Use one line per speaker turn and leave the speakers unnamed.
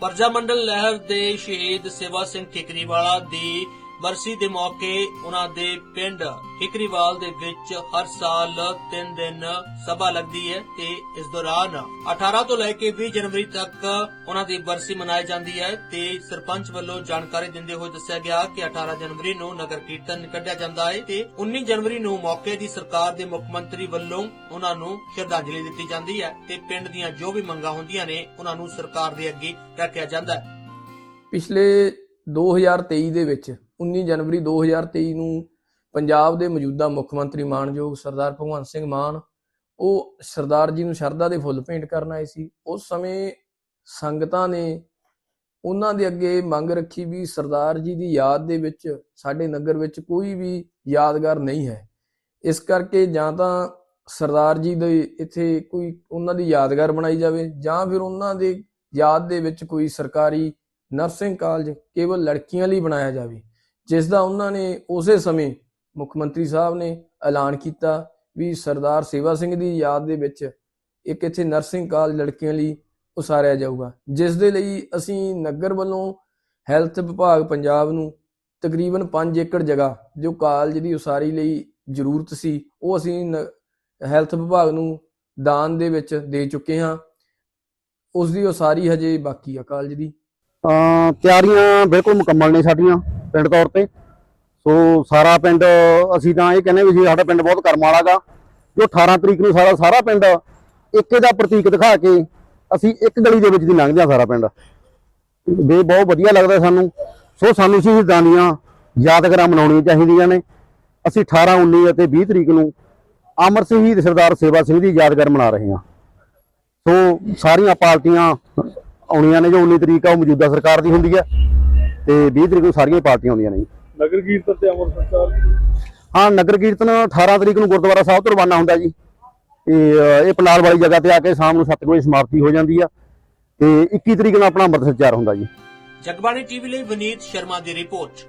ਪਰਜਾ ਮੰਡਲ ਲਹਿਰ ਦੇ ਸ਼ਹੀਦ ਸੇਵਾ ਸਿੰਘ ਠਿਕਰੀਵਾਲਾ ਦੀ ਬਰਸੀ ਦੇ ਮੌਕੇ ਉਹਨਾਂ ਦੇ ਪਿੰਡ ਹਿਕਰੀਵਾਲ ਦੇ ਵਿੱਚ ਹਰ ਸਾਲ 3 ਦਿਨ ਸਭਾ ਲੱਗਦੀ ਹੈ ਤੇ ਇਸ ਦੌਰਾਨ 18 ਤੋਂ ਲੈ ਕੇ 20 ਜਨਵਰੀ ਤੱਕ ਉਹਨਾਂ ਦੀ ਬਰਸੀ ਮਨਾਈ ਜਾਂਦੀ ਹੈ ਤੇ ਸਰਪੰਚ ਵੱਲੋਂ ਜਾਣਕਾਰੀ ਦਿੰਦੇ ਹੋਏ ਦੱਸਿਆ ਗਿਆ ਕਿ 18 ਜਨਵਰੀ ਨੂੰ ਨਗਰ ਕੀਰਤਨ ਕੱਢਿਆ ਜਾਂਦਾ ਹੈ ਤੇ 19 ਜਨਵਰੀ ਨੂੰ ਮੌਕੇ ਦੀ ਸਰਕਾਰ ਦੇ ਮੁੱਖ ਮੰਤਰੀ ਵੱਲੋਂ ਉਹਨਾਂ ਨੂੰ ਸ਼ਰਧਾਂਜਲੀ ਦਿੱਤੀ ਜਾਂਦੀ ਹੈ ਤੇ ਪਿੰਡ ਦੀਆਂ ਜੋ ਵੀ ਮੰਗਾਂ ਹੁੰਦੀਆਂ ਨੇ ਉਹਨਾਂ ਨੂੰ ਸਰਕਾਰ ਦੇ ਅੱਗੇ ਰੱਖਿਆ ਜਾਂਦਾ ਹੈ।
ਪਿਛਲੇ 2023 ਦੇ ਵਿੱਚ 19 ਜਨਵਰੀ 2023 ਨੂੰ ਪੰਜਾਬ ਦੇ ਮੌਜੂਦਾ ਮੁੱਖ ਮੰਤਰੀ ਮਾਨਯੋਗ ਸਰਦਾਰ ਭਗਵੰਤ ਸਿੰਘ ਮਾਨ, ਉਹ ਸਰਦਾਰ ਜੀ ਨੂੰ ਸ਼ਰਧਾ ਦੇ ਫੁੱਲ ਭੇਂਟ ਕਰਨ ਆਏ ਸੀ। ਉਸ ਸਮੇਂ ਸੰਗਤਾਂ ਨੇ ਉਹਨਾਂ ਦੇ ਅੱਗੇ ਮੰਗ ਰੱਖੀ ਵੀ ਸਰਦਾਰ ਜੀ ਦੀ ਯਾਦ ਦੇ ਵਿੱਚ ਸਾਡੇ ਨਗਰ ਵਿੱਚ ਕੋਈ ਵੀ ਯਾਦਗਾਰ ਨਹੀਂ ਹੈ। ਇਸ ਕਰਕੇ ਜਾਂ ਤਾਂ ਸਰਦਾਰ ਜੀ ਦੇ ਇੱਥੇ ਕੋਈ ਉਹਨਾਂ ਦੀ ਯਾਦਗਾਰ ਬਣਾਈ ਜਾਵੇ ਜਾਂ ਫਿਰ ਉਹਨਾਂ ਦੇ ਯਾਦ ਦੇ ਵਿੱਚ ਕੋਈ ਸਰਕਾਰੀ ਨਰਸਿੰਗ ਕਾਲਜ ਕੇਵਲ ਲੜਕੀਆਂ ਲਈ ਬਣਾਇਆ ਜਾਵੇ। ਜਿਸ ਦਾ ਉਹਨਾਂ ਨੇ ਉਸੇ ਸਮੇਂ ਮੁੱਖ ਮੰਤਰੀ ਸਾਹਿਬ ਨੇ ਐਲਾਨ ਕੀਤਾ ਵੀ ਸਰਦਾਰ ਸੇਵਾ ਸਿੰਘ ਦੀ ਯਾਦ ਦੇ ਵਿੱਚ ਇੱਕ ਇੱਥੇ ਨਰਸਿੰਗ ਕਾਲਜ ਲੜਕੀਆਂ ਲਈ ਉਸਾਰਿਆ ਜਾਊਗਾ ਜਿਸ ਦੇ ਲਈ ਅਸੀਂ ਨਗਰ ਵੱਲੋਂ ਹੈਲਥ ਵਿਭਾਗ ਪੰਜਾਬ ਨੂੰ ਤਕਰੀਬਨ 5 ਏਕੜ ਜਗ੍ਹਾ ਜੋ ਕਾਲਜ ਦੀ ਉਸਾਰੀ ਲਈ ਜ਼ਰੂਰਤ ਸੀ, ਉਹ ਅਸੀਂ ਹੈਲਥ ਵਿਭਾਗ ਨੂੰ ਦਾਨ ਦੇ ਵਿੱਚ ਦੇ ਚੁੱਕੇ ਹਾਂ। ਉਸ ਦੀ ਉਸਾਰੀ ਹਜੇ ਬਾਕੀ ਆ ਕਾਲਜ ਦੀ।
ਤਿਆਰੀਆਂ ਬਿਲਕੁਲ ਮੁਕੰਮਲ ਨੇ ਸਾਡੀਆਂ। ਪਿੰਡ ਤੌਰ ਤੇ। ਸੋ ਸਾਰਾ ਪਿੰਡ, ਅਸੀਂ ਤਾਂ ਇਹ ਕਹਿੰਦੇ ਵੀ ਜੀ ਸਾਡਾ ਪਿੰਡ ਬਹੁਤ ਕਰਮ ਵਾਲਾ ਗਾ। ਜੋ 18 ਤਰੀਕ ਨੂੰ ਸਾਰਾ ਸਾਰਾ ਪਿੰਡ ਇੱਕੇ ਦਾ ਪ੍ਰਤੀਕ ਦਿਖਾ ਕੇ ਅਸੀਂ ਇੱਕ ਗਲੀ ਦੇ ਵਿੱਚ ਦੀ ਲੰਘਦੇ ਹਾਂ ਸਾਰਾ ਪਿੰਡ। ਵੀ ਬਹੁਤ ਵਧੀਆ ਲੱਗਦਾ ਸਾਨੂੰ। ਸੋ ਸਾਨੂੰ ਸ਼ਹੀਦਾਂ ਦੀਆਂ ਯਾਦਗਾਰਾਂ ਮਨਾਉਣੀਆਂ ਚਾਹੀਦੀਆਂ ਨੇ। ਅਸੀਂ 18 19 ਅਤੇ 20 ਤਰੀਕ ਨੂੰ ਅਮਰ ਸ਼ਹੀਦ ਸਰਦਾਰ ਸੇਵਾ ਸਿੰਘ ਦੀ ਯਾਦਗਾਰ ਮਨਾ ਰਹੇ ਹਾਂ। ਸੋ ਸਾਰੀਆਂ ਪਾਰਟੀਆਂ ਆਉਣੀਆਂ ਨੇ ਜੋ 19 ਤਰੀਕ ਆ, ਉਹ ਮੌਜੂਦਾ ਸਰਕਾਰ ਦੀ ਹੁੰਦੀ ਹੈ ਤੇ 20 ਤਰੀਕ ਨੂੰ ਸਾਰੀਆਂ ਪਾਰਟੀਆਂ ਆਉਂਦੀਆਂ ਨੇ ਜੀ।
ਨਗਰ ਕੀਰਤਨ ਤੇ ਅਮਰ ਸੰਚਾਰ
ਹਾਂ ਨਗਰ ਕੀਰਤਨ 18 ਤਰੀਕ ਨੂੰ ਗੁਰਦੁਆਰਾ ਸਾਹਿਬ ਤੋਂ ਰਵਾਨਾ ਹੁੰਦਾ ਜੀ। ਤੇ ਇਹ ਪਨਾਲ ਵਾਲੀ ਜਗ੍ਹਾ ਤੇ ਆ ਕੇ ਸ਼ਾਮ ਨੂੰ 7 ਵਜੇ ਸਮਾਪਤੀ ਹੋ ਜਾਂਦੀ ਆ। ਤੇ 21 ਤਰੀਕ ਨੂੰ ਆਪਣਾ ਅੰਮ੍ਰਿਤ ਸੰਚਾਰ ਹੁੰਦਾ ਜੀ।
ਜਗਬਾਣੀ ਟੀਵੀ ਲਈ ਵਨੀਤ ਸ਼ਰਮਾ ਦੀ ਰਿਪੋਰਟ।